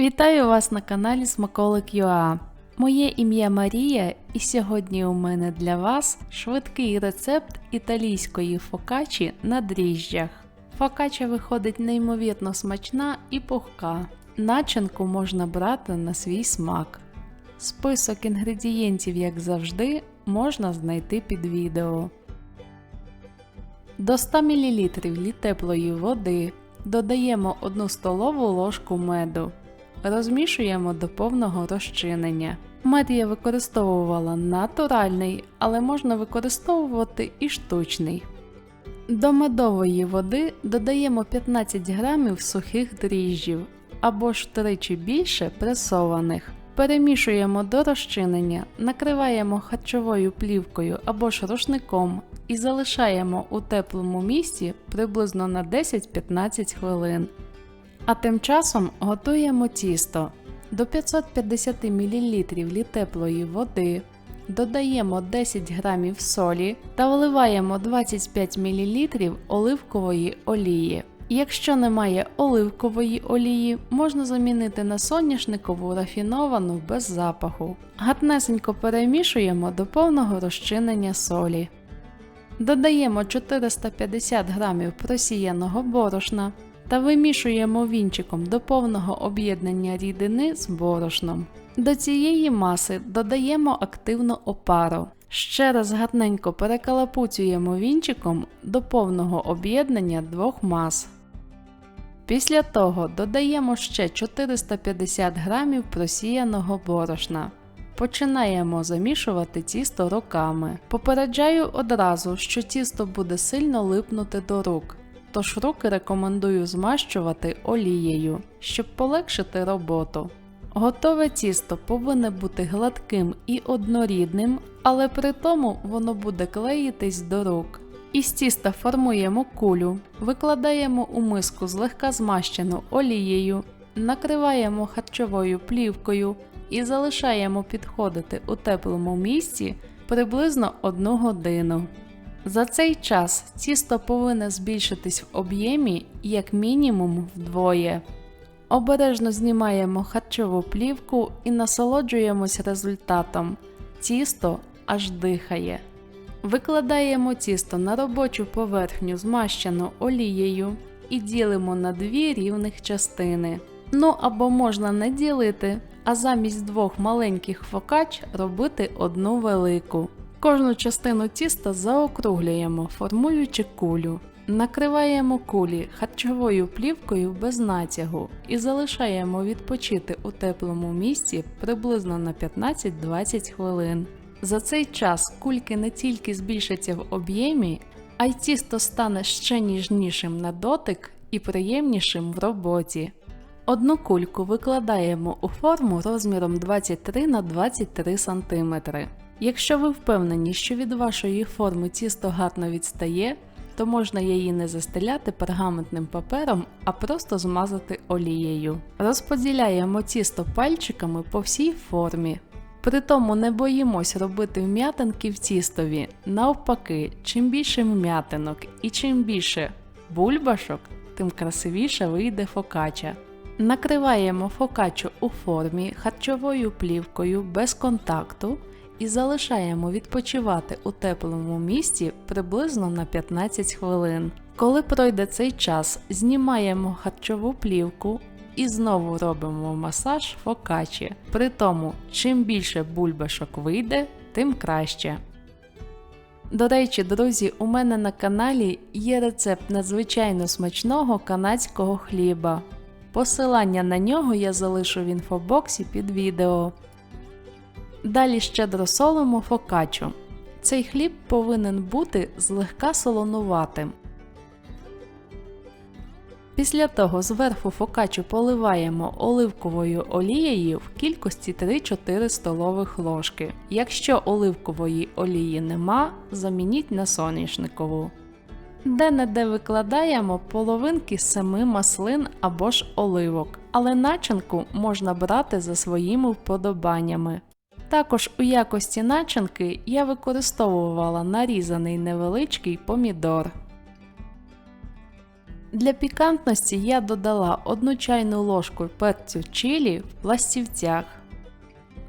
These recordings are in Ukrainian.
Вітаю вас на каналі Смаколик ЮА. Моє ім'я Марія, і сьогодні у мене для вас швидкий рецепт італійської фокачі на дріжджах. Фокача виходить неймовірно смачна і пухка. Начинку можна брати на свій смак. Список інгредієнтів, як завжди, можна знайти під відео. До 100 мл теплої води додаємо 1 столову ложку меду. Розмішуємо до повного розчинення. Мед я використовувала натуральний, але можна використовувати і штучний. До медової води додаємо 15 грамів сухих дріжджів або ж втричі більше пресованих. Перемішуємо до розчинення, накриваємо харчовою плівкою або ж рушником і залишаємо у теплому місці приблизно на 10-15 хвилин. А тим часом готуємо тісто. До 550 мл теплої води додаємо 10 г солі та вливаємо 25 мл оливкової олії. Якщо немає оливкової олії, можна замінити на соняшникову рафіновану без запаху. Гарнесенько перемішуємо до повного розчинення солі. Додаємо 450 г просіяного борошна та вимішуємо вінчиком до повного об'єднання рідини з борошном. До цієї маси додаємо активну опару. Ще раз гарненько перекалапуцюємо вінчиком до повного об'єднання двох мас. Після того додаємо ще 450 г просіяного борошна. Починаємо замішувати тісто руками. Попереджаю одразу, що тісто буде сильно липнути до рук, тож руки рекомендую змащувати олією, щоб полегшити роботу. Готове тісто повинне бути гладким і однорідним, але при тому воно буде клеїтись до рук. Із тіста формуємо кулю, викладаємо у миску злегка змащену олією, накриваємо харчовою плівкою і залишаємо підходити у теплому місці приблизно 1 годину. За цей час тісто повинне збільшитись в об'ємі як мінімум вдвоє. Обережно знімаємо харчову плівку і насолоджуємось результатом. Тісто аж дихає. Викладаємо тісто на робочу поверхню, змащену олією, і ділимо на дві рівних частини. Ну або можна не ділити, а замість двох маленьких фокач робити одну велику. Кожну частину тіста заокруглюємо, формуючи кулю. Накриваємо кулі харчовою плівкою без натягу і залишаємо відпочити у теплому місці приблизно на 15-20 хвилин. За цей час кульки не тільки збільшаться в об'ємі, а й тісто стане ще ніжнішим на дотик і приємнішим в роботі. Одну кульку викладаємо у форму розміром 23 на 23 см. Якщо ви впевнені, що від вашої форми тісто гарно відстає, то можна її не застеляти пергаментним папером, а просто змазати олією. Розподіляємо тісто пальчиками по всій формі. При тому не боїмось робити вм'ятинки в тістові. Навпаки, чим більше вм'ятинок і чим більше бульбашок, тим красивіше вийде фокача. Накриваємо фокачу у формі харчовою плівкою без контакту і залишаємо відпочивати у теплому місці приблизно на 15 хвилин. Коли пройде цей час, знімаємо харчову плівку і знову робимо масаж фокачі. При тому, чим більше бульбашок вийде, тим краще. До речі, друзі, у мене на каналі є рецепт надзвичайно смачного канадського хліба. Посилання на нього я залишу в інфобоксі під відео. Далі щедро солимо фокачу. Цей хліб повинен бути злегка солонуватим. Після того зверху фокачу поливаємо оливковою олією в кількості 3-4 столових ложки. Якщо оливкової олії нема, замініть на соняшникову. Де-не-де викладаємо половинки семи маслин або ж оливок, але начинку можна брати за своїми вподобаннями. Також у якості начинки я використовувала нарізаний невеличкий помідор. Для пікантності я додала 1 чайну ложку перцю чилі в пластівцях.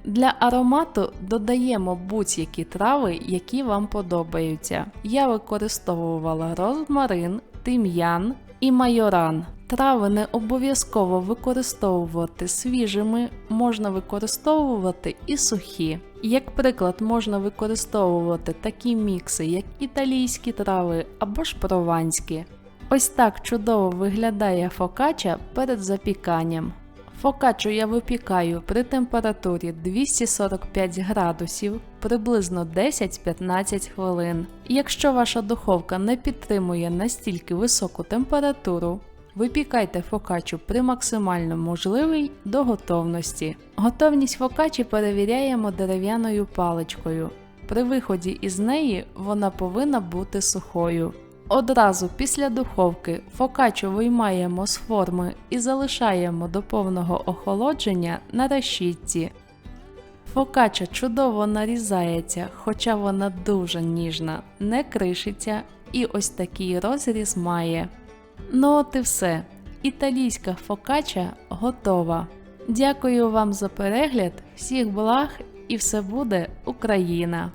Для аромату додаємо будь-які трави, які вам подобаються. Я використовувала розмарин, тим'ян і майоран. Трави не обов'язково використовувати свіжими, можна використовувати і сухі. Як приклад, можна використовувати такі мікси, як італійські трави або ж прованські. Ось так чудово виглядає фокача перед запіканням. Фокачу я випікаю при температурі 245 градусів приблизно 10-15 хвилин. Якщо ваша духовка не підтримує настільки високу температуру, випікайте фокачу при максимально можливій до готовності. Готовність фокачі перевіряємо дерев'яною паличкою. При виході із неї вона повинна бути сухою. Одразу після духовки фокачу виймаємо з форми і залишаємо до повного охолодження на решітці. Фокача чудово нарізається, хоча вона дуже ніжна, не кришиться і ось такий розріз має. Ну от і все. Італійська фокача готова. Дякую вам за перегляд, всіх благ і все буде Україна!